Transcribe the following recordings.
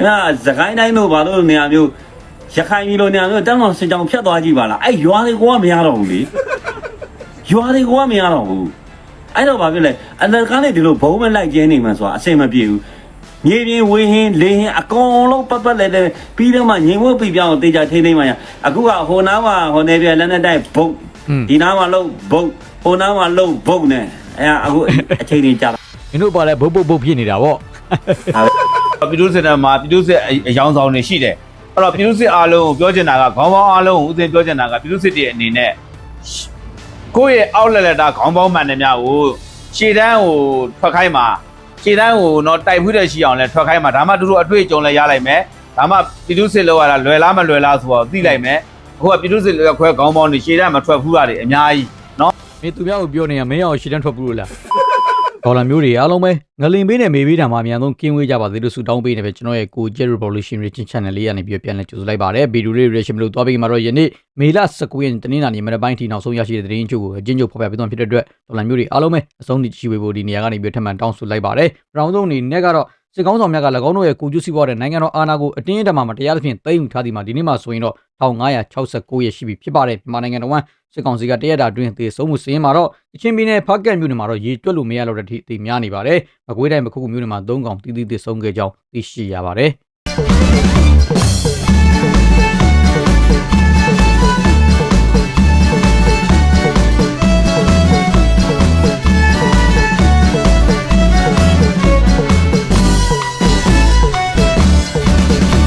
အဲ့ဒါသခိုင်းတိုင်းတို့ဘာလို့နေရာမျိုးရခိုင်ပြည်လိုနေရာမျိုးတန်းတော်စင်ကြောင်ဖြတ်သွားကြည့်ပါလားအဲ့ရွာတွေကမရတော့ဘူးလေရွာတွေကမရတော့ဘူးအဲ့တော့ဘာဖြစ်လဲအလကားနဲ့ဒီလိုဘုံမလိုက်ကျင်းနေမှဆိုတာအဆင်မပြေဘူးမြေပြင်ဝင်းဟင်းလေဟင်းအကုန်လုံးပတ်ပတ်လဲလဲပြီးတော့မှငင်ဝတ်ပြပြောင်းတေချာထိန်းသိမ်းမှရအခုကဟိုနားမှာဟိုနေပြလက်နဲ့တိုက်ဘုတ်ဒီနားမှာလုံးဘုတ်ဟိုနားမှာလုံးဘုတ်နဲ့အဲ့အခုအချိန်ကြီးကြာတာမင်းတို့ပါလဲဘုတ်ဘုတ်ဘုတ်ဖြစ်နေတာဗောပြ ည်သူစစ်တမ်းမှာပြည်သူစစ်အယောင်ဆောင်တွေရှိတယ်အဲ့တော့ပြည်သူစစ်အားလုံးကိုပြောချင်တာကခေါင်းပေါင်းအားလုံးကိုဥစဉ်ပြောချင်တာကပြည်သူစစ်တွေအနေနဲ့ကိုယ့်ရဲ့အောက်လက်လက်တာခေါင်းပေါင်းမှန်တယ်များကိုခြေတန်းကိုထွက်ခိုင်းမှာခြေတန်းကိုတော့တိုက်ဖွေးတဲ့ရှိအောင်လဲထွက်ခိုင်းမှာဒါမှတို့တို့အတွေ့အကြုံလဲရလိုက်မယ်ဒါမှပြည်သူစစ်လောက်ရတာလွယ်လားမလွယ်လားဆိုတော့သိလိုက်မယ်အခုကပြည်သူစစ်ခွဲခေါင်းပေါင်းတွေခြေတန်းမထွက်ဘူးတာတွေအများကြီးနော်မင်းသူများကိုပြောနေရမင်းအောင်ရှီတန်းထွက်ဘူးလို့လား ဒေါ်လာမျိုးတွေအားလုံးပဲငလင်ပေးနဲ့မေပေးတာမှာအများဆုံးကင်းဝေးကြပါသေးလို့ဆုတောင်းပေးနေပဲကျွန်တော်ရဲ့ကို Jet Revolution Reaching Channel လေးကနေပြီးပြန်လဲကြိုဆိုလိုက်ပါတယ်ဗီဒီယိုလေး reaction မလို့တွားပြီးမှာတော့ယနေ့မေလ19ရက်နေ့တနင်္လာနေ့မနက်ပိုင်းထိနောက်ဆုံးရရှိတဲ့သတင်းအချို့ကိုအချင်းချင်းဖော်ပြပေးသွားဖြစ်တဲ့အတွက်ဒေါ်လာမျိုးတွေအားလုံးပဲအဆုံးထိရှိဝေဖို့ဒီနေရာကနေပြီးထပ်မံတောင်းဆိုလိုက်ပါတယ်ပထမဆုံးအနေနဲ့ကတော့စစ်ကောင်းဆောင်များက၎င်းတို့ရဲ့ကိုကျူးစီးပွားတဲ့နိုင်ငံတော်အာဏာကိုအတင်းအဓမ္မမတရားသဖြင့်သိမ်းယူထားသည်မှာဒီနေ့မှဆိုရင်တော့1569ရက်ရှိပြီဖြစ်ပါတယ်မြန်မာနိုင်ငံတော်ဝန် စစ်ကောင်စီကတရက်တာတွင်သေဆုံးမှုစင်းမှာတော့အချင်းပြည်နယ်ဖကက်မြို့နယ်မှာတော့ရေတွက်လို့မရတော့တဲ့အထိအသေးများနေပါတယ်။မကွေးတိုင်းမခုခုမြို့နယ်မှာ၃កောင်တီးတီးသေဆုံးခဲ့ကြောင်းသိရှိရပါတယ်။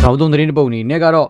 နောက်ဆုံးသတင်းတစ်ပုဒ်အနေနဲ့ကတော့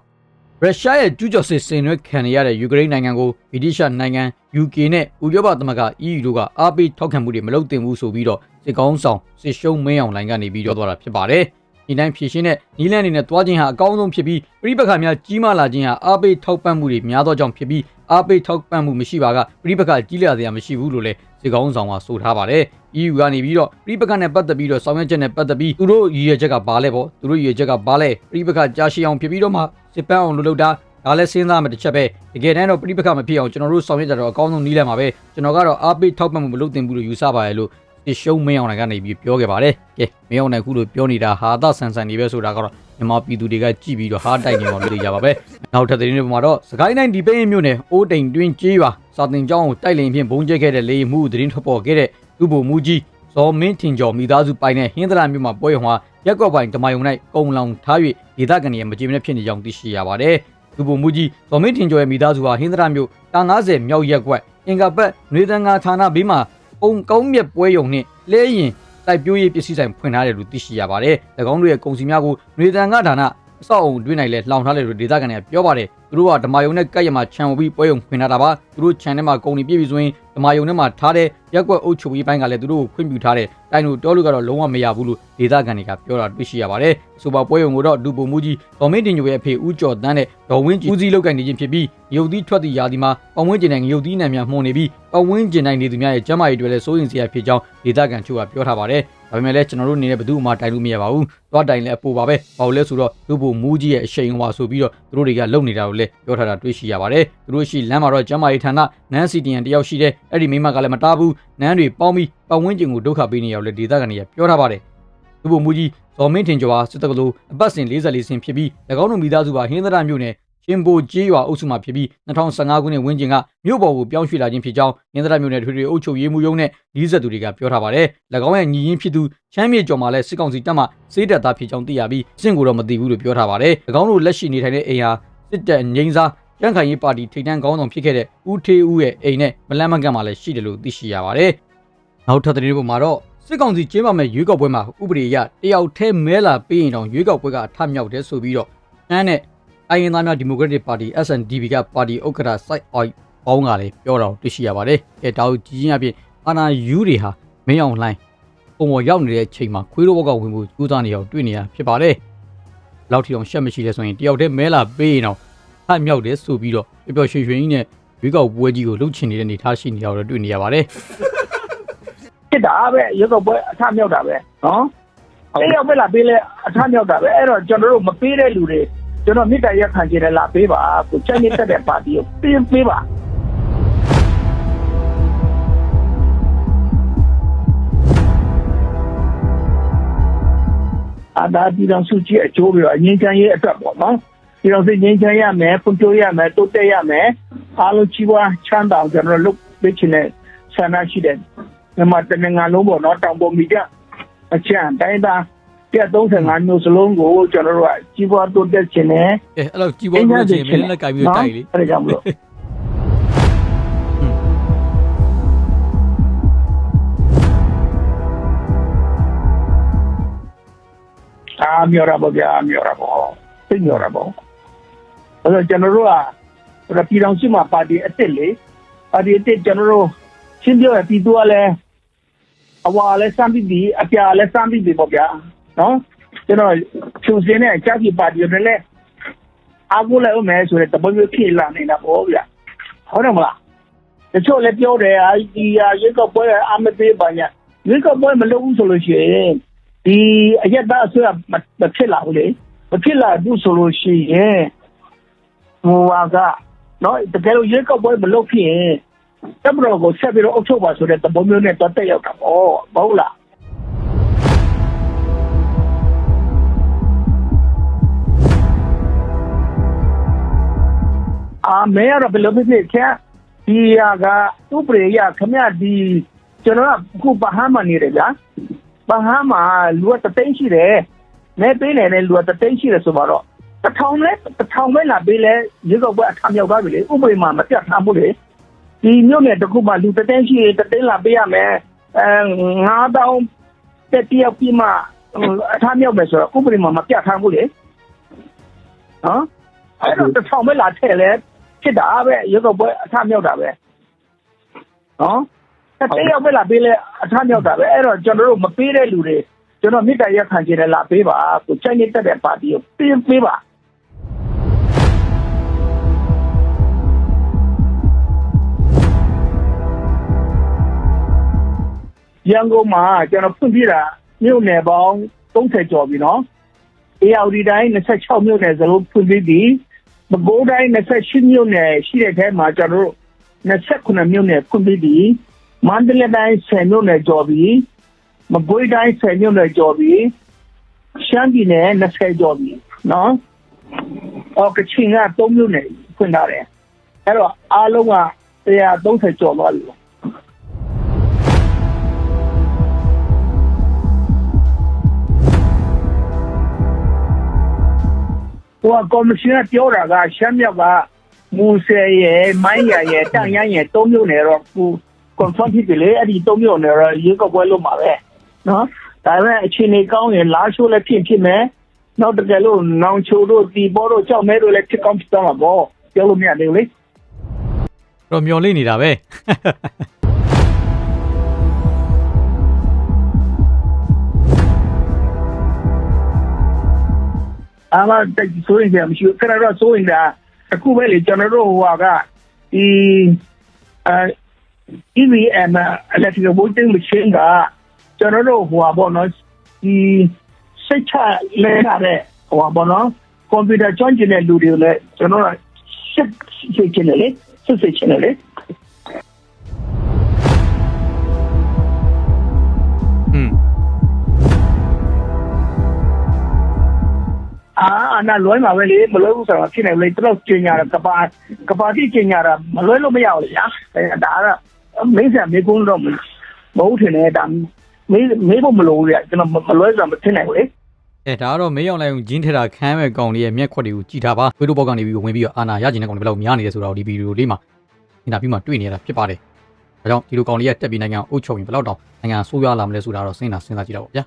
ရုရှားရဲ့ကျူးကျော်စစ်ဆင်နွှဲခံရတဲ့ယူကရိန်းနိုင်ငံကိုဗြိတိရှနိုင်ငံ UK နဲ့ဥရောပသမဂ္ဂ EU တို့ကအားပေးထောက်ခံမှုတွေမလုပ်သင့်ဘူးဆိုပြီးတော့စစ်ကောင်းဆောင်စစ်ရှုံးမင်းအောင်လိုင်ကနေပြီးပြောသွားတာဖြစ်ပါတယ်။ဒီတိုင်းဖြည့်ရှင်းတဲ့နီလန်အနေနဲ့တွားခြင်းဟာအကောင်းဆုံးဖြစ်ပြီးပြိပခါများကြီးမားလာခြင်းဟာအားပေးထောက်ပံ့မှုတွေများသောကြောင့်ဖြစ်ပြီးအားပေးထောက်ပံ့မှုမရှိပါကပြိပခါကြီးလျာစရာမရှိဘူးလို့လည်းစစ်ကောင်းဆောင်ကဆိုထားပါတယ်။ EU ကနေပြီးတော့ပြိပခါနဲ့ပတ်သက်ပြီးတော့ဆောင်ရွက်ချက်နဲ့ပတ်သက်ပြီးသူတို့ရည်ရွယ်ချက်ကဘာလဲပေါ့သူတို့ရည်ရွယ်ချက်ကဘာလဲပြိပခါကြားရှိအောင်ဖြစ်ပြီးတော့မှ စစ်ပန်းအောင်လုပ်လို့တာဒါလည်းစဉ်းစားမှတစ်ချက်ပဲတကယ်တမ်းတော့ပြိပခါမဖြစ်အောင်ကျွန်တော်တို့ဆောင်ရွက်ကြတော့အကောင်းဆုံးနည်းလမ်းပါပဲကျွန်တော်ကတော့အားပေးထောက်ပံ့မှုမလုပ်သင့်ဘူးလို့ယူဆပါရဲ့လို့ဒီရှုံးမင်းအောင်နိုင်ကနေပြီးပြောခဲ့ပါတယ်ကဲမင်းအောင်နိုင်ခုလိုပြောနေတာဟာသဆန်ဆန်နေပဲဆိုတာကတော့မြန်မာပြည်သူတွေကကြည့်ပြီးတော့ဟာတိုက်နေအောင်လို့ရပါပဲနောက်ထပ်သတင်းတွေမှာတော့စကိုင်းတိုင်းဒီပိန်းမြို့နယ်အိုးတိန်တွင်းကျေးရွာစာတင်ကျောင်းကိုတိုက်လင်ဖြင့်ဘုံကျဲခဲ့တဲ့လေမှုသတင်းထွက်ပေါ်ခဲ့တဲ့သူ့ဘုံမူကြီး ဇော်မင်းထင်ကျော်မိသားစုပိုင်တဲ့ဟင်းသလာမြို့မှာပွဲရုံဟာရက်ကွက်ပိုင်ဓမယုံ၌ကုံလောင်ထား၍ဒေသခံတွေမကြေမနက်ဖြစ်နေကြောင်းသိရှိရပါတယ်။သူ့ဘုံမူကြီးဇော်မင်းထင်ကျော်ရဲ့မိသားစုဟာဟင်းသလာမြို့တာ90မြောက်ရက်ကွက်အင်္ဂါဘတ်နွေသံဃာဌာနဘေးမှာပုံကောင်းမြက်ပွဲရုံနှင့်လဲရင်တိုက်ပြိုးရေးပစ္စည်းဆိုင်ဖွင့်ထားတယ်လို့သိရှိရပါတယ်။၎င်းတို့ရဲ့ကုန်စည်များကိုနွေသံဃာဌာနအဆောက်အုံတွင်း၌လည်းလှောင်ထားတယ်လို့ဒေသခံတွေကပြောပါတယ်။ သူတို့ကဓမ္မယုံနဲ့ကပ်ရမှာခြံဝပြီးပွဲရုံဖွင့်ထားတာပါ။သူတို့ခြံထဲမှာကုန်တွေပြည့်ပြီဆိုရင်ဓမ္မယုံထဲမှာထားတဲ့ရက်ကွက်အုပ်ချုပ်ရေးပိုင်းကလည်းသူတို့ကိုခွင့်ပြုထားတဲ့တိုင်းတို့တောလူကတော့လုံးဝမရဘူးလို့ဒေသခံတွေကပြောတာတွေ့ရှိရပါတယ်။ဆိုပါပွဲရုံကိုတော့ဒူပုံမူကြီးဒေါ်မင်းတင်ညိုရဲ့အဖေဦးကျော်တန်းနဲ့ဒေါ်ဝင်းကြီးဦးစီးလောက်ကန်နေခြင်းဖြစ်ပြီးရုပ်သီးထွက်သည့်ယာဒီမှာပဝင်းကျင်နိုင်ရုပ်သီးနံများမှုန်နေပြီးပဝင်းကျင်နိုင်နေသူများရဲ့ကျမ်းမာရေးတွေလည်းစိုးရင်စရာဖြစ်ကြောင်းဒေသခံချို့ကပြောထားပါတယ်။ဒါပေမဲ့လည်းကျွန်တော်တို့အနေနဲ့ဘယ်သူမှတိုင်လို့မရပါဘူး။သွားတိုင်လည်းအပူပါပဲ။ဘာလို့လဲဆိုတော့လူပုံမူကြီးရဲ့အရှိန်ဟွာဆိုပြီးတော့သူတို့တွေကလုံနေတာလို့လည်းပြောထားတာတွေ့ရှိရပါတယ်။သူတို့ရှိလမ်းမှာတော့ကျမ်းမာရေးဌာနနန်းစီတီယန်တယောက်ရှိတဲ့အဲ့ဒီမိမကလည်းမတားဘူး။နန်းတွေပေါင်းပြီးပဝင်းကျင်ကိုဒုက္ခပေးနေရောက်လဲဒေသခံတွေကပြောထားပါတယ်။လူပုံမူကြီးဇော်မင်းထင်ကျော်ဟာစစ်တကလို့အပတ်စဉ်44ဆင်ဖြစ်ပြီး၎င်းတို့မိသားစုဟာဟင်းသရမြို့နယ်ရှင်ဘိုကျေးရွာအုပ်စုမှာဖြစ်ပြီး2015ခုနှစ်ဝန်းကျင်ကမြို့ပေါ်ကိုပြောင်းရွှေ့လာခြင်းဖြစ်ကြောင်းရင်းသရမြို့နယ်ထွေထွေအုပ်ချုပ်ရေးမှူးရုံးနဲ့ lý ဆက်သူတွေကပြောထားပါတယ်။၎င်းရဲ့ညီရင်းဖြစ်သူချမ်းမြေကျော်မှာလည်းစစ်ကောင်စီတပ်မှစေးတပ်သားဖြစ်ကြောင်းသိရပြီးစင့်ကိုတော့မသိဘူးလို့ပြောထားပါတယ်။၎င်းတို့လက်ရှိနေထိုင်တဲ့အိမ်ဟာ စစ်တပ်ငိမ့်စားရန်ခိုင်ရေးပါတီထိပ်တန်းခေါင်းဆောင်ဖြစ်ခဲ့တဲ့ဦးထေးဦးရဲ့အိမ်နဲ့မလန်းမကန့်မှာလည်းရှိတယ်လို့သိရှိရပါတယ်။နောက်ထပ်သတင်းပုံမှာတော့စစ်ကောင်စီကျင်းပမဲ့ရွေးကောက်ပွဲမှာဥပဒေအရတယောက်တည်းမဲလာပေးရင်တော့ရွေးကောက်ပွဲကအထမြောက်တယ်ဆိုပြီးတော့အန်းနဲ့အရင်သားများဒီမိုကရက်တစ်ပါတီ SNDP ကပါတီဥက္ကဋ္ဌ site out ပေါင်းကလည်းပြောတာကိုတွေ့ရှိရပါတယ်။အဲဒါကိုကြည်ချင်းအပြင်အာနာယူတွေဟာမင်းအောင်လှိုင်းပုံပေါ်ရောက်နေတဲ့ချိန်မှာခွေးတို့ဘက်ကဝင်ဖို့ကြိုးစားနေအောင်တွေ့နေရဖြစ်ပါတယ်။ လောက်ထီအောင်ရှက်မရှိလဲဆိုရင်တယောက်တည်းမဲလာပေးရင်တော့ထမြောက်တယ်ဆိုပြီးတော့ပျော်ပျော်ရွှင်ရွှင်ကြီးနဲ့ရွေးကောက်ပွဲကြီးကိုလှုပ်ချင်နေတဲ့အနေထားရှိနေတာကိုတွေ့နေရပါတယ်ဖြစ်တာပဲရုပ်ကပွဲအထမြောက်တာပဲနော်အဲ့ရောက်ပဲလာပေးလဲအထမြောက်တာပဲအဲ့တော့ကျွန်တော်တို့မပေးတဲ့လူတွေကျွန်တော်မြစ်တိုင်ရက်ခံကြတယ်လာပေးပါကိုချက်ညစ်တက်တဲ့ပါတီကိုပေးပေးပါ အာဒါပြည်တော်စုကြီးအကျိုးပြီးတော့ငင်းချမ်းရေးအတွက်ပေါ့နော်ပြည်တော်စုငင်းချမ်းရမယ်ဖွံ့ဖြိုးရမယ်တိုးတက်ရမယ်အားလုံးကြီးပွားချမ်းသာအောင်ကျွန်တော်တို့လုပ်ပေးချင်တဲ့ဆန္ဒရှိတယ်မြန်မာတနင်္ဂနွေလုံးပေါ့နော်တောင်ပေါ်မီတဲ့အချမ်းတိုင်းသား135မျိုးစလုံးကိုကျွန်တော်တို့ကကြီးပွားတိုးတက်ချင်တယ်အဲအဲ့တော့ကြီးပွားလို့ချင်းမင်းလက်ကင်ပြီးတော့တိုက်လေအဲ့ဒါကြောင့်မလို့ အာမြော်ရပါဗျာမြော်ရပါသိမြော်ရပါအဲ့တော့ကျွန်တော်တို့ကဟိုပြည်တော်စုမှာပါတီအစ်စ်လေပါတီအစ်စ်ကျွန်တော်တို့ရှင်းပြောရပြည်သူကလည်းအဝါလည်းစမ်းပြီးပြီအပြာလည်းစမ်းပြီးပြီပေါ့ဗျာနော်ကျွန်တော်ဖြူစင်းတဲ့အကြည့်ပါတီတွေလည်းအားကိုးလိုက်ဦးမယ်ဆိုတဲ့တပုံမျိုးဖြစ်လာနေတာပေါ့ဗျဟုတ်တယ်မလားတချို့လည်းပြောတယ်အာဒီဟာရွေးကောက်ပွဲအမသေးပါညာရွေးကောက်ပွဲမလုပ်ဘူးဆိုလို့ရှိရင် ဒီအရက်သားအစိုးရမမဖြစ်လာဘူးလေမဖြစ်လာဘူးဆိုလို့ရှိရင်ဟိုဟာကနော်တကယ်လို့ရွေးကောက်ပွဲမလုပ်ဖြစ်ရင်တမတော်ကိုဆက်ပြီးတော့အုပ်ချုပ်ပါဆိုတဲ့တပုံမျိုးနဲ့တော့တက်ရောက်တာပေါ့မဟုတ်လားအာမဲရတော့ဘယ်လိုဖြစ်ဖြစ်ချာဒီဟာကဥပဒေရခမရဒီကျွန်တော်ကခုပဟမ်းမနေတယ်ဗျာ ပဟမ်းမှာလူကတသိန်းရှိတယ်မဲပေးနေတယ်လူကတသိန်းရှိတယ်ဆိုတော့တစ်ထောင်လဲတစ်ထောင်ပဲလာပေးလဲရေကောက်ပွဲအထမြောက်သွားပြီလေဥပဒေမှာမပြတ်ထားဘူးလေဒီမြို့နယ်တစ်ခုမှာလူတသိန်းရှိရင်တသိန်းလာပေးရမယ်အဲ9000တက်တယောက်ပြီးမှအထမြောက်မယ်ဆိုတော့ဥပဒေမှာမပြတ်ထားဘူးလေနော်အဲ့တော့တစ်ထောင်ပဲလာထည့်လဲဖြစ်တာပဲရုပ်ကပွဲအထမြောက်တာပဲနော် တဲ့ရောက်ပဲလာပေးလဲအထမြောက်တာပဲအဲ့တော့ကျွန်တော်တို့မပေးတဲ့လူတွေကျွန်တော်မြစ်တရက်ခံချင်တယ်လာပေးပါကိုချိုင်းနေတက်တဲ့ပါတီကိုပေးပေးပါရန်ကုန်မှာကျွန်တော်ဖွင့်ပြတာမြို့နယ်ပေါင်း30ကျော်ပြီနော် ARD တိုင်း26မြို့နယ်စလုံးဖွင့်ပြပြီးမဘိုးတိုင်း28မြို့နယ်ရှိတဲ့ထဲမှာကျွန်တော်တို့29မြို့နယ်ဖွင့်ပြီးပြီ မန္တလေးတိုင်း10မြို့နယ်ကျော်ပြီမကွေးတိုင်း10မြို့နယ်ကျော်ပြီရှမ်းပြည်နယ်20ကျော်ပြီနော်အော်ကချင်က3မြို့နယ်ဖွင့်ထားတယ်အဲ့တော့အားလုံးက130ကျော်သွားပြီဟိုကကော်မရှင်ကပြောတာကရှမ်းမြောက်ကမူဆယ်ရဲ့မိုင်းရရဲ့တန်ရရဲ့၃မျိုးနယ်တော့ကို confirm ဖြစ်ပြီလေအဲ့ဒီ၃မျိုးနယ်တော့ရေကောက်ပွဲလုပ်မှာပဲနော်ဒါပေမဲ့အခြေအနေကောင်းရင်လာရှိုးလည်းဖြစ်ဖြစ်မယ်နောက်တကယ်လို့နောင်ချိုတို့ဒီဘောတို့ကြောက်မဲတို့လည်းဖြစ်ကောင်းဖြစ်သွားမှာပေါ့ပြောလို့မရသေးဘူးလေတော့မျောလင့်နေတာပဲအာမတက်ဆိုရင်ကြာမရှိဘူးခဏတော့ဆိုရင်ဒါအခုပဲလေကျွန်တော်တို့ဟိုကဒီအဲ EVM electrical voting machine ကကျွန်တော်တို့ဟိုပါဘောနော်ဒီစိတ်ချလဲရတဲ့ဟိုပါဘောနော်ကွန်ပျူတာကျွမ်းကျင်တဲ့လူတွေလည်းကျွန်တော်တို့စစ်စစ်ချင်တယ်လေစစ်စစ်ချင်တယ်လေอืมအာအနာလွဲမှာပဲလေမလွဲဘူးဆိုတော့ဖြစ်နေလေတော့ကျင်ညာကပါကပါတိကျင်ညာတာမလွဲလို့မရဘူးလေညာအဲဒါက မင်းစံမေကုန်းတော့မဟုတ်ထင်တယ်ဒါမေးမေးဖို့မလိုဘူးလေကျွန်တော်မလွဲဆိုတော့မဖြစ်နိုင်ဘူးလေအဲဒါကတော့မင်းအောင်လိုက်ဂျင်းထတာခမ်းမဲ့ကောင်လေးရဲ့မျက်ခွက်တွေကိုကြည်ထားပါဝေတို့ဘောက်ကနေပြီးဝင်ပြီးတော့အာနာရကျင်တဲ့ကောင်တွေဘယ်လောက်များနေလဲဆိုတော့ဒီဗီဒီယိုလေးမှာအင်တာဗျူးမှာတွေ့နေရတာဖြစ်ပါတယ်။ဒါကြောင့်ဒီလိုကောင်လေးရဲ့တက်ပြီးနိုင်ငံအုပ်ချုပ်ရင်ဘယ်လောက်တောင်နိုင်ငံဆိုးရွားလာမလဲဆိုတာတော့စဉ်းစားစဉ်းစားကြည့်တော့ဗျာ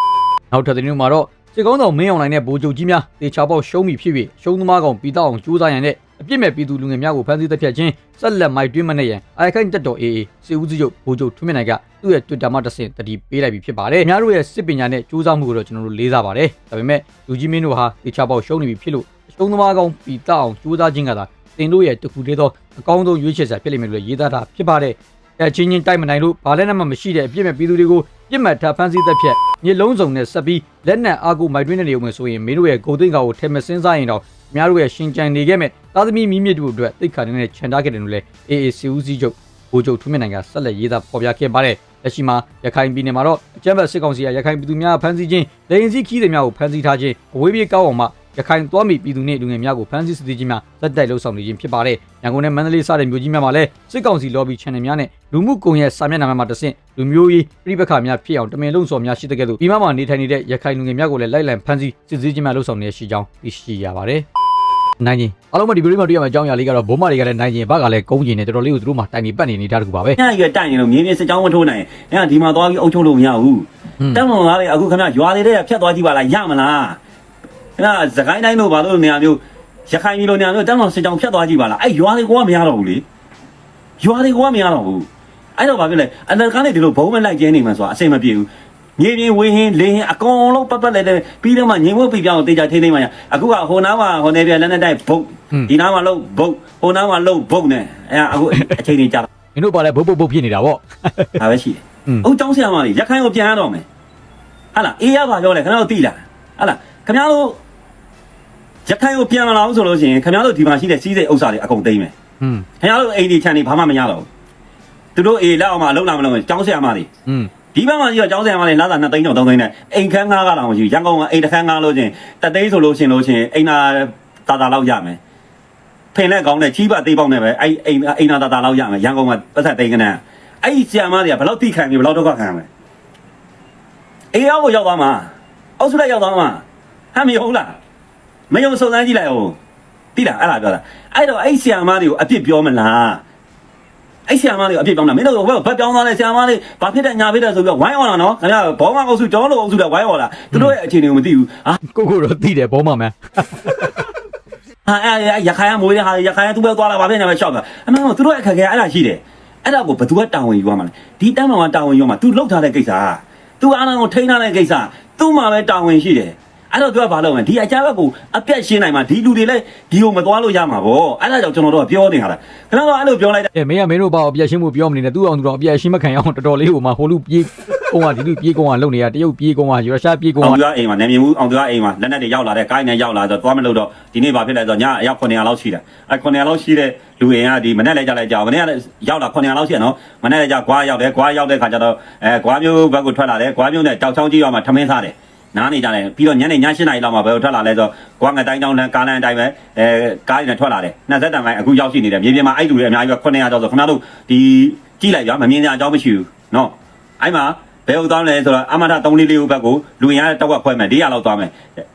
။နောက်ထပ်တဲ့နေ့မှာတော့စစ်ကောင်းဆောင်မင်းအောင်လိုက်တဲ့ဗိုလ်ချုပ်ကြီးများတေချာပေါက်ရှုံးပြီဖြစ်ဖြစ်ရှုံးသမားကောင်ပြီးတော့အောင်ကြိုးစားရန်တဲ့ အပြစ်မဲ့ပြည်သူလူငယ်များကိုဖမ်းဆီးတပ်ဖြတ်ခြင်းဆက်လက်မိုက်တွင်းမနဲ့ရန်အိုင်ခိုင်တက်တော် AA စစ်ဦးစီးချုပ်ဗိုလ်ချုပ်ထွန်းမြင့်နိုင်ကသူ့ရဲ့ Twitter မှာတဆင့်တတိပေးလိုက်ပြီဖြစ်ပါတယ်။အများတို့ရဲ့စစ်ပညာနဲ့ကြိုးစားမှုကိုတော့ကျွန်တော်တို့လေးစားပါတယ်။ဒါပေမဲ့လူကြီးမင်းတို့ဟာတေချာပေါက်ရှုံးနေပြီဖြစ်လို့ရှုံးသမားကောင်ပြီးတော့အောင်ကြိုးစားခြင်းကသာတင်တို့ရဲ့တခုတည်းသောအကောင်းဆုံးရွေးချယ်စရာဖြစ်လိမ့်မယ်လို့ရေးသားတာဖြစ်ပါတယ်။အဲချင်းချင်းတိုက်မနိုင်လို့ဘာလဲနဲ့မှမရှိတဲ့အပြစ်မဲ့ပြည်သူတွေကိုပြစ်မှတ်ထားဖမ်းဆီးတပ်ဖြတ်ညလုံးစုံနဲ့ဆက်ပြီးလက်နက်အားကိုမိုက်တွင်းနေရုံနဲ့ဆိုရင်မင်းတို့ရဲ့ဂိုသိန်းကောင်ကိုထဲမစင်းစားရင်တော့အများတို့ရဲ့ရှင်ကြံနေခဲ့မဲ့ သားသမီးမိမြစ်တို့အတွက်တိတ်ခါနေတဲ့ခြံထားခဲ့တယ်လို့လည်း AA စီဦးစီးချုပ်ဘိုးချုပ်ထွန်းမြင့်နိုင်ကဆက်လက်ရေးသားဖော်ပြခဲ့ပါတယ်။လက်ရှိမှာရခိုင်ပြည်နယ်မှာတော့အကြမ်းဖက်စစ်ကောင်စီကရခိုင်ပြည်သူများဖမ်းဆီးခြင်းလေရင်စီးခီးသည်များကိုဖမ်းဆီးထားခြင်းအဝေးပြေးကောက်အောင်မှရခိုင်သွားမီပြည်သူနှင့်လူငယ်များကိုဖမ်းဆီးစစ်ဆေးခြင်းများဇက်တိုက်လှုပ်ဆောင်နေခြင်းဖြစ်ပါတယ်။ရန်ကုန်နဲ့မန္တလေးစတဲ့မြို့ကြီးများမှာလည်းစစ်ကောင်စီ lobby channel များနဲ့လူမှုကွန်ရက်စာမျက်နှာများမှာတဆင့်လူမျိုးရေးပြည်ပခါများဖြစ်အောင်တမင်လုံဆော်များရှိတဲ့ကဲ့သို့ဒီမှာမှာနေထိုင်နေတဲ့ရခိုင်လူငယ်များကိုလည်းလိုက်လံဖမ်းဆီးစစ်ဆေးခြင်းများလှုပ်ဆောင်နေရှိကြောင်းသိရှိရပါတယ်။ နိုင်ရင်အားလုံးမဒီဗီဒီယိုမှာတွေ့ရမယ့်အကြောင်းအရာလေးကတော့ဘုံမတွေကလည်းနိုင်ရင်ဘက်ကလည်းကုန်းကျင်နေတော်တော်လေးကိုသူတို့မှတိုင်နေပတ်နေနေတာတကူပါပဲညရွယ်တိုက်နေလို့မြင်းမြင်းစစ်ကြောင်းမထိုးနိုင်အဲ့ဒါဒီမှာသွားပြီးအုပ်ချုပ်လို့မရဘူးဟွန်းတမ်းတော်သားတွေအခုခင်ဗျရွာတွေတဲ့ဖြတ်သွားကြည့်ပါလားရမလားခင်ဗျသခိုင်းတိုင်းတို့ဘာလို့နေရာမျိုးရခိုင်ပြည်လိုနေရာမျိုးတမ်းတော်စစ်ကြောင်းဖြတ်သွားကြည့်ပါလားအဲ့ရွာတွေကမရတော့ဘူးလေရွာတွေကမရတော့ဘူးအဲ့တော့ဘာဖြစ်လဲအလကားနဲ့ဒီလိုဘုံမလိုက်ကျင်းနေမှဆိုတာအစိမ့်မပြေဘူး မြေပြင်ဝေဟင်းလေဟင်းအကုန်လုံးပတ်ပတ်လဲတဲ့ပြီးတော့မှငိမ်ဝတ်ပြပြောင်းတေချာထိမ့်သိမ့်မှရအခုကဟိုနားမှာဟိုနေပြလက်နဲ့တိုက်ဘုတ်ဒီနားမှာလုံးဘုတ်ဟိုနားမှာလုံးဘုတ်နဲ့အဲအခုအချိန်ကြီးကြာမင်းတို့ဘာလဲဘုတ်ဘုတ်ဘုတ်ဖြစ်နေတာဗောဒါပဲရှိတယ်အုတ်ចောင်းဆရာမကြီးရခိုင်ကိုပြန်ရတော့မယ်ဟာလားအေးရပါပြောလဲခင်ဗျားတို့သိလားဟာလားခင်ဗျားတို့ရခိုင်ကိုပြန်မလာဘူးဆိုလို့ရှိရင်ခင်ဗျားတို့ဒီမှာရှိတဲ့စီးစိတ်ဥစ္စာတွေအကုန်သိမ်းမယ်ဟွန်းခင်ဗျားတို့အိမ်ဒီခြံတွေဘာမှမရတော့ဘူးသူတို့အေးလက်အောင်မလုံးလာမလုံးကျောင်းဆရာမတွေဟွန်း ဒီဘက်မှာကြီးတော့ကျောင်းဆရာမကြီးလာတာ2သိန်းကျော်3သိန်းနဲ့အိမ်ခန်းငါးကတော့မရှိဘူး။ရန်ကုန်ကအိမ်တစ်ခန်းငါးလို့ချင်းတသိန်းဆိုလို့ရှိရင်လို့ရှိရင်အိမ်နာတာတာလောက်ရမယ်။ဖင်နဲ့ကောင်းတဲ့ကြီးပါသေးပေါက်နဲ့ပဲအဲ့အိမ်အိမ်နာတာတာလောက်ရမယ်ရန်ကုန်ကပတ်သက်သိန်းကနန်းအဲ့ဒီဆရာမတွေကဘယ်လောက်တိခံပြီးဘယ်လောက်ဒုက္ခခံရမလဲအေးရောက်ကိုရောက်သွားမှာအောက်စုလိုက်ရောက်သွားမှာဟမ်မယုံလားမယုံစုံစမ်းကြည့်လိုက်အောင်တိလားအဲ့ဒါပြောတာအဲ့တော့အဲ့ဆီယာမတွေကိုအပြစ်ပြောမလား အဲ့ဆီယာမတွေကိုအပြစ်ပြောမလားမင်းတို့ဘက်ဘက်ပြောင်းသွားတဲ့ဆီယာမတွေဘာဖြစ်တဲ့ညာဖြစ်တဲ့ဆိုပြီးတော့ဝိုင်းအောင်လားနော်ခင်ဗျာဘောင်းမအုပ်စုကျောင်းလိုအုပ်စုတွေဝိုင်းအောင်လားသူတို့ရဲ့အခြေအနေကိုမသိဘူးဟာ ကိုကိုတော့သိတယ်ဘောမမန် ဟာအဲ့အဲ့ရခိုင်ကမွေးတဲ့ဟာရခိုင်ကသူပဲသွားလာဘာဖြစ်နေမှာရှောက်တာအမှန်ကသူတို့ရဲ့အခက်အခဲအဲ့ဒါရှိတယ်အဲ့ဒါကိုဘယ်သူကတာဝန်ယူရမှာလဲဒီတန်းတော်ကတာဝန်ယူရမှာ तू လှုပ်ထားတဲ့ကိစ္စ तू အားလုံးကိုထိန်းထားတဲ့ကိစ္စ तू မှပဲတာဝန်ရှိတယ် အဲ့တော့ तू ကဘာလုပ်မလဲဒီအကြမ်းဘက်ကိုအပြတ်ရှင်းနိုင်မှာဒီလူတွေလည်းဒီကိုမသွားလို့ရမှာဗောအဲ့ဒါကြောင့်ကျွန်တော်တို့ကပြောနေတာခင်ဗျားတို့အဲ့လိုပြောလိုက်တဲ့အဲမင်းကမင်းတို့ဘာကိုအပြည့်ရှင်းမှုပြောမနေနဲ့သူ့အောင်သူတော့အပြည့်ရှင်းမခံရအောင်တော်တော်လေးဟိုမှာဟိုလူပြေးကုန်းကဒီလူပြေးကုန်းကလုံနေရတရုတ်ပြေးကုန်းကရုရှားပြေးကုန်းအောင်ကသူကအိမ်မှာနေမြင်မှုအောင်သူကအိမ်မှာလက်နက်တွေရောက်လာတဲ့ကိုင်းနဲ့ရောက်လာတော့သွားမလို့တော့ဒီနေ့ဘာဖြစ်လဲဆိုတော့ညအယောက်900လောက်ရှိတယ်အဲ900လောက်ရှိတဲ့လူအိမ်ကဒီမနေ့လည်းကြလိုက်ကြအောင်မနေ့ကရောက်လာ900လောက်ရှိတယ်နော်မနေ့လည်းကြကွာရောက်တယ်ကွာရောက်တဲ့ခါကျတော့အဲကွာမျိုးဘက်ကိုထွက်လာတယ်ကွာမျိုးနဲ့တောက်ချောင်းကြီးရောက်မှထမင်းစားတယ် နားနေကြတယ်ပြီးတော့ညနေည7:00နာရီလောက်မှဘယ်ကိုထွက်လာလဲဆိုတော့ကွာငတိုင်းတောင်းလမ်းကားလမ်းအတိုင်းပဲအဲကားတွေနဲ့ထွက်လာတယ်20တန်ပိုင်းအခုရောက်ရှိနေတယ်မြေပြင်မှာအဲ့လူတွေအများကြီးပဲ900ကျော်ဆိုခင်ဗျားတို့ဒီကြည့်လိုက်ကြမမြင်ကြအကြောင်းမရှိဘူးနော်အဲ့မှာဘယ်ဟုတ်သွားမလဲဆိုတော့အမထ3လေးလေးဘက်ကိုလူရင်းတောက်ကခွဲမယ်400လောက်သွားမယ်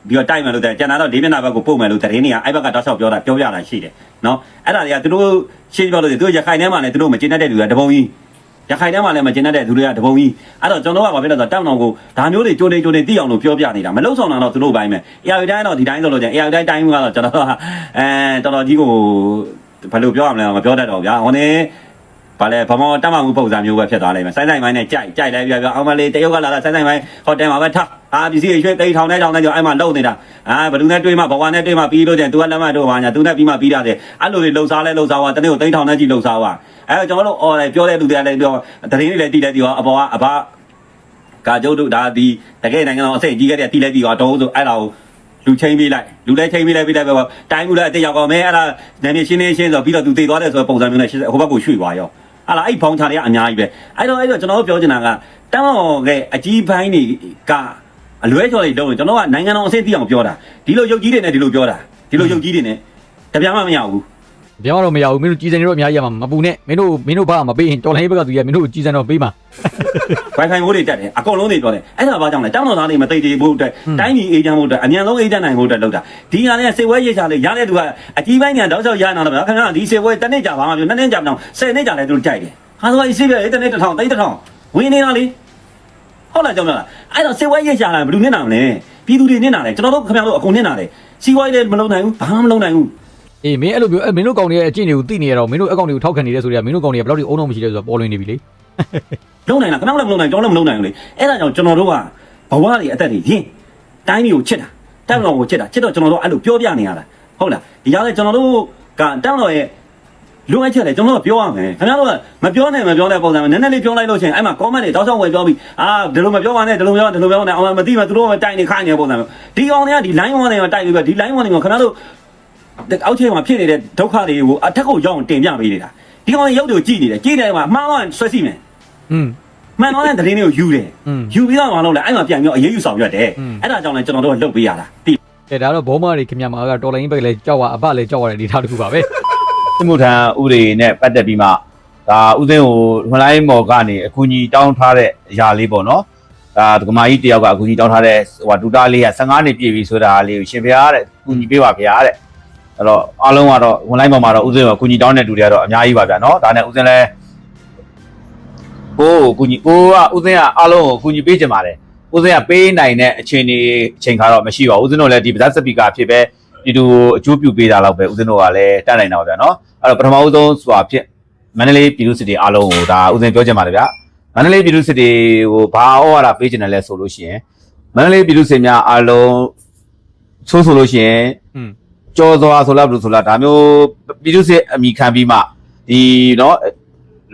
ပြီးတော့တိုက်မယ်လို့တဲ့ကျန်တာတော့၄မျက်နှာဘက်ကိုပို့မယ်လို့တရင်တွေကအဲ့ဘက်ကတောက်လျှောက်ပြောတာပြောပြတာရှိတယ်နော်အဲ့ဒါတွေကသူတို့ရှင်းပြောလို့သူတို့ရခိုင်ထဲမှာလည်းသူတို့မကျင်တတ်တဲ့လူတွေကတပုံကြီး ရခိုင်ထဲမှာလည်းမကျင်တတ်တဲ့သူတွေကတပုံကြီးအဲ့တော့ကျွန်တော်ကဘာဖြစ်လဲဆိုတော့တောက်တောင်ကိုဒါမျိုးတွေကြိုးနေကြိုးနေသိအောင်လို့ပြောပြနေတာမလုံဆောင်တာတော့သူတို့ပိုင်းပဲ AI တိုင်းတော့ဒီတိုင်းဆိုလို့ကျန် AI တိုင်းတိုင်းကတော့ကျွန်တော်ကအဲတော်တော်ကြီးကိုဘယ်လိုပြောရမလဲမပြောတတ်တော့ဗျာဟိုနေဗာလဲဗမောတတ်မှမှုပုံစံမျိုးပဲဖြစ်သွားလိမ့်မယ်ဆိုင်းဆိုင်ပိုင်းနဲ့ကြိုက်ကြိုက်လိုက်ပြပြအောင်မလေးတရုတ်ကလာတာဆိုင်းဆိုင်ပိုင်းဟိုတယ်မှာပဲထ အာပစ္စည်းရွှေတိတ်ထောင်ထဲထောင်ထဲကျော်အဲ့မှာလုံနေတာအာဘလူနဲ့တွေးမှဘဝနဲ့တွေးမှပြီးလို့ကျန်သူကလက်မတို့ပါညာသူနဲ့ပြီးမှပြီးရတယ်အဲ့လိုတွေလှုပ်ရှားလဲလှုပ်ရှားသွားတနေ့ကိုတိတ်ထောင်ထဲကြည့်လှုပ်ရှားသွားအဲ့တော့ကျွန်တော်တို့အော်တယ်ပြောတဲ့လူတွေကလည်းပြောတရင်တွေလည်းတီးလည်းတီးရောအပေါ်ကအဘကာကျုပ်တို့ဒါဒီတကယ်နိုင်ငံတော်အစိတ်ကြီးခဲ့တဲ့တီးလည်းတီးရောတော့ဆိုအဲ့ဒါကိုလူချင်းပေးလိုက်လူလည်းချင်းပေးလိုက်ပေးလိုက်ပဲပေါ့တိုင်းမှုလည်းအတိတ်ရောက်ကောမဲအဲ့ဒါနာမည်ရှင်းနေရှင်းဆိုပြီးတော့သူတည်သွားတယ်ဆိုတဲ့ပုံစံမျိုးနဲ့ဟိုဘက်ကိုရွှေ့သွားရောဟာလာအဲ့ဖောင်းချတွေကအများကြီးပဲအဲ့တော့အဲ့တော့ကျွန်တော်တို့ပြောချင်တာကတန်းတော်ကအကြီးပိုင်းတွေက အလွဲချော်တွေလုံးရင်ကျွန်တော်ကနိုင်ငံတော်အဆင့်သိအောင်ပြောတာဒီလိုရုပ်ကြီးတွေနဲ့ဒီလိုပြောတာဒီလိုရုပ်ကြီးတွေနဲ့တပြားမှမရဘူးပြောတော့မရဘူးမင်းတို့ကြီးစံတွေတော့အများကြီးရမှာမပူနဲ့မင်းတို့မင်းတို့ဘာမှမပေးရင်တော်လိုင်းဘက်ကသူရမင်းတို့ကြီးစံတော့ပေးမှာ Wi-Fi မိုးတွေတက်တယ်အကုန်လုံးတွေပြောတယ်အဲ့ဒါဘာကြောင့်လဲတန်းတော်သားတွေမသိသေးဘူးအတွက်တိုင်းပြည်အေးချမ်းဖို့အတွက်အမြန်ဆုံးအေးချမ်းနိုင်ဖို့အတွက်လုပ်တာဒီဟာနဲ့စေဝဲရေးချလေးရတဲ့သူကအကြီးပိုင်းညာတောက်လျှောက်ရအောင်တော့ခင်ဗျာဒီစေဝဲတစ်နှစ်ကြာပါမှပြောနှစ်နှစ်ကြာတော့10နှစ်ကြာလဲသူတို့ကြိုက်တယ်ဟာဆိုအစီးပဲတစ်နှစ်တစ်ထောင်တိတ်တစ်ထောင်ဝင်နေတာလေ ဟုတ်လားကြောက်မလားအဲ့တော့စေဝဲရိတ်ရှာလာဘယ်သူနစ်နာမလဲပြည်သူတွေနစ်နာတယ်ကျွန်တော်တို့ခင်ဗျားတို့အကုန်နစ်နာတယ်စီးပွားရေးလည်းမလုပ်နိုင်ဘူးဘာမှမလုပ်နိုင်ဘူးအေးမင်းအဲ့လိုပြောအဲ့မင်းတို့ကောင်တွေရဲ့အကျင့်တွေကိုသိနေရတော့မင်းတို့အကောင့်တွေကိုထောက်ခံနေတယ်ဆိုတော့မင်းတို့ကောင်တွေကဘယ်လောက်ထိအုံတော့မရှိလဲဆိုတော့ပေါ်လွင်နေပြီလေလုပ်နိုင်လားခင်ဗျားလည်းမလုပ်နိုင်ကျွန်တော်လည်းမလုပ်နိုင်ဘူးလေအဲ့ဒါကြောင့်ကျွန်တော်တို့ကဘဝတွေအသက်တွေရင်းတိုင်းတွေကိုချစ်တာတောင်တော်ကိုချစ်တာချစ်တော့ကျွန်တော်တို့အဲ့လိုပြောပြနေရတာဟုတ်လားဒီကြားလဲကျွန်တော်တို့ကတောင်တော်ရဲ့ လိုအပ်ချက်လေကျွန်တော်တို့ပြောရမယ်ခင်ဗျားတို့ကမပြောနဲ့မပြောနဲ့ပုံစံနည်းနည်းလေးပြောလိုက်လို့ချင်းအဲ့မှာ comment တွေတောက်ချောက်ဝင်ပြောပြီးအာဒီလိုမပြောပါနဲ့ဒီလိုပြောဒီလိုပြောနဲ့အောင်မသိမှသူတို့ကတိုက်နေခိုင်းနေပုံစံဒီအောင်တွေကဒီ line one တွေကတိုက်ပြီးပဲဒီ line one တွေကခင်ဗျားတို့အောက်ခြေမှာဖြစ်နေတဲ့ဒုက္ခတွေကိုအထက်ကိုရောက်တင်ပြပေးနေတာဒီကောင်ရုပ်တွေကိုကြည့်နေတယ်ကြည့်နေတယ်မှာမှားတော့ဆွဲစီမယ်อืมမှန်တော့တဲ့သတင်းတွေကိုယူတယ်ယူပြီးတော့မလုပ်လဲအဲ့မှာပြန်ပြီးတော့အေးအေးယူဆောင်ရွက်တယ်အဲ့ဒါကြောင့်လဲကျွန်တော်တို့ကလှုပ်ပေးရတာတိတယ်ဒါတော့ဘောမာတွေခင်ဗျာမှာကတော်လိုင်းဘက်လည်းကြောက်ပါအဘလည်းကြောက်ရတယ်ဒီထားတစ်ခုပါပဲ စစ်မှုထမ်းဥပဒေနဲ့ပတ်သက်ပြီးမှဒါဥသိန်းကိုဟွန်လိုင်းမော်ကနေအကူအညီတောင်းထားတဲ့အရာလေးပေါ့နော်ဒါဒကမာကြီးတယောက်ကအကူအညီတောင်းထားတဲ့ဟိုဒူတာလေးက15နှစ်ပြည့်ပြီဆိုတာလေးကိုရှင်ဖျားတဲ့အကူအညီပေးပါဗျာတဲ့အဲ့တော့အားလုံးကတော့ဟွန်လိုင်းပေါ်မှာတော့ဥသိန်းကိုအကူအညီတောင်းတဲ့လူတွေကတော့အများကြီးပါဗျာနော်ဒါနဲ့ဥသိန်းလည်းကိုကိုကူညီကိုကဥသိန်းကအားလုံးကိုကူညီပေးကြပါတယ်ဥသိန်းကပေးနိုင်တဲ့အခြေအနေအချိန်ခါတော့မရှိပါဘူးဥသိန်းတို့လည်းဒီပဇတ်စပီကာဖြစ်ပဲဒီလိုအကျိုးပြုပေးတာတော့ပဲဥသိန်းတို့ကလည်းတတ်နိုင်တော့ဗျာနော် အဲ့တော့ပထမဦးဆုံးဆိုတာဖြစ်မန္တလေးပြည်သူစစ်တွေအားလုံးကိုဒါဥစဉ်ပြောချင်ပါတယ်ဗျမန္တလေးပြည်သူစစ်တွေကိုဘာဩဝါဒပေးချင်တယ်လဲဆိုလို့ရှိရင်မန္တလေးပြည်သူစစ်များအားလုံးဆိုးဆိုလို့ရှိရင်อืมကြော်စွာဆိုလားဘယ်လိုဆိုလားဒါမျိုးပြည်သူစစ်အမိခံပြီးမှဒီနော်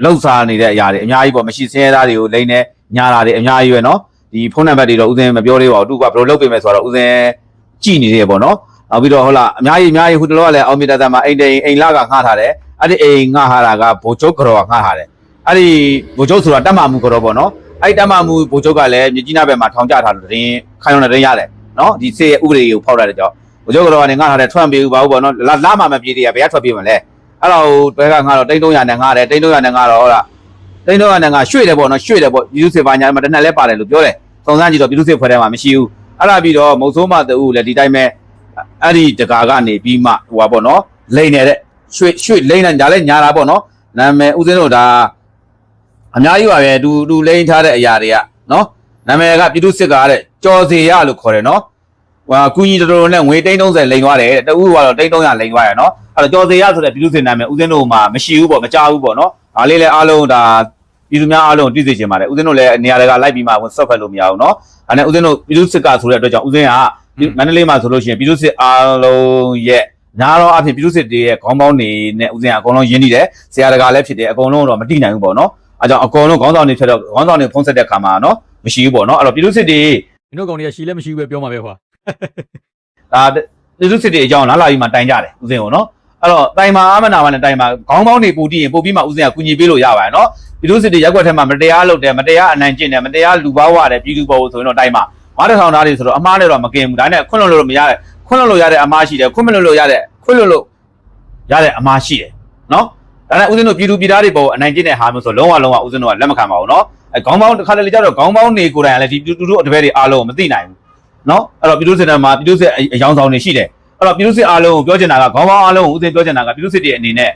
လှုပ်ရှားနေတဲ့အရာတွေအများကြီးပေါ့မရှိစင်းရဲသားတွေကိုလိမ့်နေညာတာတွေအများကြီးပဲနော်ဒီဖုန်းနံပါတ်တွေတော့ဥစဉ်မပြောသေးပါဘူးသူကဘယ်လိုလုပ်ပေးမယ်ဆိုတော့ဥစဉ်ကြည်နေသေးတယ်ပေါ့နော် နောက်ပြီးတော့ဟုတ်လားအများကြီးအများကြီးဟိုတလောကလည်းအောင်မြတ်တာမှာအိမ်တိန်အိမ်လာကငှားထားတယ်အဲ့ဒီအိမ်ငှားထားတာကဘိုလ်ချုပ်ကြော်ကငှားထားတယ်အဲ့ဒီဘိုလ်ချုပ်ဆိုတာတတ်မှမှုကြော်ပေါ့နော်အဲ့ဒီတတ်မှမှုဘိုလ်ချုပ်ကလည်းမြကြီးနားဘက်မှာထောင်ကျထားလို့တင်းခိုင်ရုံနဲ့တင်းရတယ်နော်ဒီစေဥပဒေကိုဖောက်ရတဲ့ကြောင့်ဘိုလ်ချုပ်ကတော့ကနေငှားထားတဲ့ထွက်ပြေးဘူးပါဘူးပေါ့နော်လာလာမှမပြေးသေးရဘယ်ကထွက်ပြေးမလဲအဲ့တော့ဘယ်ကငှားတော့တိန်း300နဲ့ငှားတယ်တိန်း300နဲ့ငှားတော့ဟုတ်လားတိန်း300နဲ့ငှားရွှေ့တယ်ပေါ့နော်ရွှေ့တယ်ပေါ့ပြည်သူစစ်ပါညာမှာတနက်လဲပါတယ်လို့ပြောတယ်စုံစမ်းကြည့်တော့ပြည်သူစစ်ဖွဲ့ထဲမှာမရှိဘူးအဲ့ဒါပြီးတော့မုံဆိုးမတူလည်းဒီတိုင်းပဲ အဲ့ဒီတကာကနေပြီးမှဟိုပါပေါ့နော်လိန်နေတဲ့ရွှေ့ရွှေ့လိန်နေကြလဲညာတာပေါ့နော်နာမည်ဦးစင်းတို့ဒါအများကြီးပါပဲသူသူလိန်ထားတဲ့အရာတွေကနော်နာမည်ကပြည်သူစစ်ကတဲ့ကြော်စီရလို့ခေါ်တယ်နော်ဟိုကူညီတော်တော်နဲ့ငွေ330လိန်သွားတယ်တအူးကတော့300လိန်သွားရနော်အဲ့တော့ကျော်စေရဆိုတဲ့ပြည်သူစစ်နာမည်ဦးစင်းတို့မှာမရှိဘူးပေါ့မကြောက်ဘူးပေါ့နော်ဒါလေးလည်းအားလုံးဒါပြည်သူများအားလုံးသိစေချင်ပါတယ်ဦးစင်းတို့လည်းနေရာတွေကလိုက်ပြီးမှဝင်ဆော့ဖက်လို့မရဘူးနော်ဒါနဲ့ဦးစင်းတို့ပြည်သူစစ်ကဆိုတဲ့အတွက်ကြောင့်ဦးစင်းက မန္တလေးမှာဆိုလို့ရှိရင်ပြည်သူစစ်အားလုံးရဲ့ညာတော့အဖြစ်ပြည်သူစစ်တွေရဲ့ခေါင်းပေါင်းနေနဲ့ဦးစင်းကအကုန်လုံးရင်းနှီးတယ်ဆရာတကာလည်းဖြစ်တယ်အကုန်လုံးတော့မတိနိုင်ဘူးပေါ့နော်အဲကြောင့်အကုန်လုံးခေါင်းဆောင်တွေဖြစ်တော့ခေါင်းဆောင်တွေဖုံးဆက်တဲ့ခါမှာနော်မရှိဘူးပေါ့နော်အဲ့တော့ပြည်သူစစ်တွေမင်းတို့ကောင်တွေကရှီလည်းမရှိဘူးပဲပြောမှာပဲခွာဒါပြည်သူစစ်တွေအကြောင်းလာလာပြီးမှတိုင်ကြတယ်ဦးစင်းကိုနော်အဲ့တော့တိုင်မှာအမနာမနဲ့တိုင်မှာခေါင်းပေါင်းနေပူတည်ရင်ပို့ပြီးမှဦးစင်းကကူညီပေးလို့ရပါတယ်နော်ပြည်သူစစ်တွေရက်ွက်ထဲမှာမတရားလုပ်တယ်မတရားအနိုင်ကျင့်တယ်မတရားလူပါဝရတယ်ပြည်သူပေါ်ဆိုရင်တော့တိုင်မှာ မားတစ်ထောင်သားတွေဆိုတော့အမားနဲ့တော့မကင်ဘူးဒါနဲ့ခွန့်လွတ်လို့မရတဲ့ခွန့်လွတ်လို့ရတဲ့အမားရှိတယ်ခွန့်မလွတ်လို့ရတဲ့ခွန့်လွတ်လို့ရတဲ့အမားရှိတယ်နော်ဒါနဲ့ဦးစင်းတို့ပြည်သူပြည်သားတွေပေါ်အနိုင်ကျင့်တဲ့ဟာမျိုးဆိုလုံးဝလုံးဝဦးစင်းတို့ကလက်မခံပါဘူးနော်အဲခေါင်းပေါင်းတစ်ခါလေလေကြတော့ခေါင်းပေါင်းနေကိုယ်တိုင်ကလည်းဒီပြည်သူတို့အတပည့်တွေအားလုံးမသိနိုင်ဘူးနော်အဲ့တော့ပြည်သူစစ်တွေမှာပြည်သူစစ်အယောင်ဆောင်တွေရှိတယ်အဲ့တော့ပြည်သူစစ်အားလုံးကိုပြောချင်တာကခေါင်းပေါင်းအားလုံးကိုဦးသိန်းပြောချင်တာကပြည်သူစစ်တွေအနေနဲ့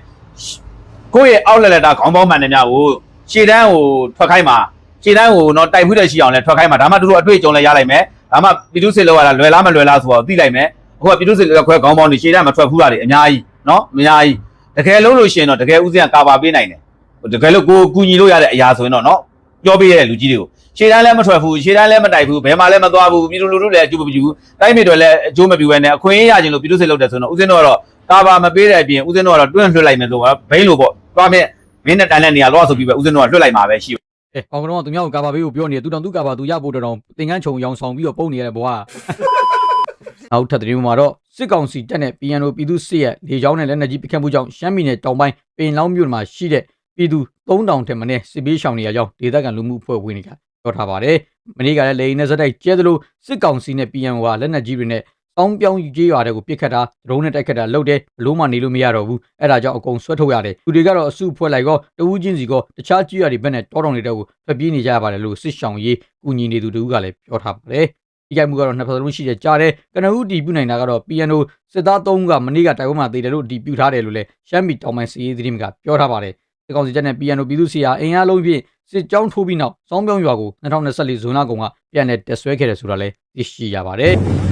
ကိုယ့်ရဲ့အောက်လက်လက်တာခေါင်းပေါင်းမှန်တယ်များကိုရှေ့တန်းကိုထွက်ခိုင်းမှာ ရှေ့တန်းကိုတော့တိုက်မှုတဲ့ရှိအောင်လဲထွက်ခိုင်းမှာဒါမှသူတို့အတွေ့အကြုံလဲရလိုက်မယ်ဒါမှပြည်သူစစ်လောက်ရတာလွယ်လားမလွယ်လားဆိုတော့သိလိုက်မယ်အခုကပြည်သူစစ်လက်ခွဲခေါင်းပေါင်းတွေရှေ့တန်းမထွက်ဘူးတာတွေအများကြီးနော်အများကြီးတကယ်လုံးလို့ရှိရင်တော့တကယ်ဦးစင်းကကာဗာပေးနိုင်တယ်တကယ်လို့ကိုကူညီလို့ရတဲ့အရာဆိုရင်တော့နော်ပြောပေးရတဲ့လူကြီးတွေကိုရှေ့တန်းလည်းမထွက်ဘူးရှေ့တန်းလည်းမတိုက်ဘူးဘယ်မှလည်းမသွားဘူးပြည်သူလူထုလည်းအကျိုးမပြုဘူးတိုင်းပြည်တွေလည်းအကျိုးမပြုဘဲနဲ့အခွင့်အရေးရခြင်းလို့ပြည်သူစစ်လုပ်တယ်ဆိုတော့ဦးစင်းတို့ကတော့ကာဘာမပေးတဲ့အပြင်ဦးစင်းတို့ကတော့တွန့်လွှတ်လိုက်မယ်ဆိုတော့ဘိန်းလို့ပေါ့တွားမြက်မင်းနဲ့တန်တဲ့နေရာတော့ဆိုပြီးပဲဦးစင်းတို့ကလွှတ်လိုက်မှာပဲရှိ အဲကောင်ကတော့သူများကိုကာဘာဘေးကိုပြောနေတယ်သူတောင်သူကာဘာသူရဖို့တော်တော်သင်ကန်းခြုံရောင်ဆောင်ပြီးတော့ပုံနေရတဲ့ဘွားနောက်ထပ်သတင်းမှာတော့စစ်ကောင်စီတပ်နဲ့ PNO ပြည်သူစစ်ရဲ့လေကြောင်းနဲ့လက်နက်ကြီးပစ်ခတ်မှုကြောင့်ရှမ်းပြည်နယ်တောင်ပိုင်းပင်လောင်းမြို့မှာရှိတဲ့ပြည်သူ3000ထက်မနည်းစစ်ဘေးရှောင်နေရကြောင်းဒေသခံလူမှုအဖွဲ့ဝင်တွေကပြောထားပါတယ်။မနေ့ကလည်းလေရင်နဲ့ဇက်တိုက်ကျဲသလိုစစ်ကောင်စီနဲ့ PNO ကလက်နက်ကြီးတွေနဲ့ စောင်းပြောင်းကြီးရွာတွေကိုပြစ်ခတ်တာဒရုန်းနဲ့တိုက်ခတ်တာလုပ်တယ်ဘလို့မှနေလို့မရတော့ဘူးအဲ့ဒါကြောင့်အကုန်ဆွဲထုတ်ရတယ်သူတွေကတော့အစုအဖွဲ့လိုက်ကောတဦးချင်းစီကောတခြားကြီးရွာတွေဘက်နဲ့တောတောင်တွေတက်ကိုဖျက်ပြေးနေကြရပါတယ်လို့စစ်ဆောင်ရေးကူညီနေသူတူကလည်းပြောထားပါတယ်ဒီကိမှုကတော့နှစ်ဖက်လုံးရှိတဲ့ကြားတယ်ကနဦးတီးပြနိုင်တာကတော့ PNO စစ်သား3ဦးကမနေ့ကတိုင်ဝမ်မှာတည်တယ်လို့တီးပြထားတယ်လို့လည်းရှမ်းပြည်တောင်ပိုင်းစီရေးသတင်းကပြောထားပါတယ်စစ်ကောင်စီတပ်နဲ့ PNO ပြည်သူစီယာအင်အားလုံးဖြင့်စစ်ကြောင်းထိုးပြီးနောက်စောင်းပြောင်းရွာကို2024ဇွန်လကုန်ကပြန်လည်တက်ဆွဲခဲ့တယ်ဆိုတာလည်းသိရှိရပါတယ်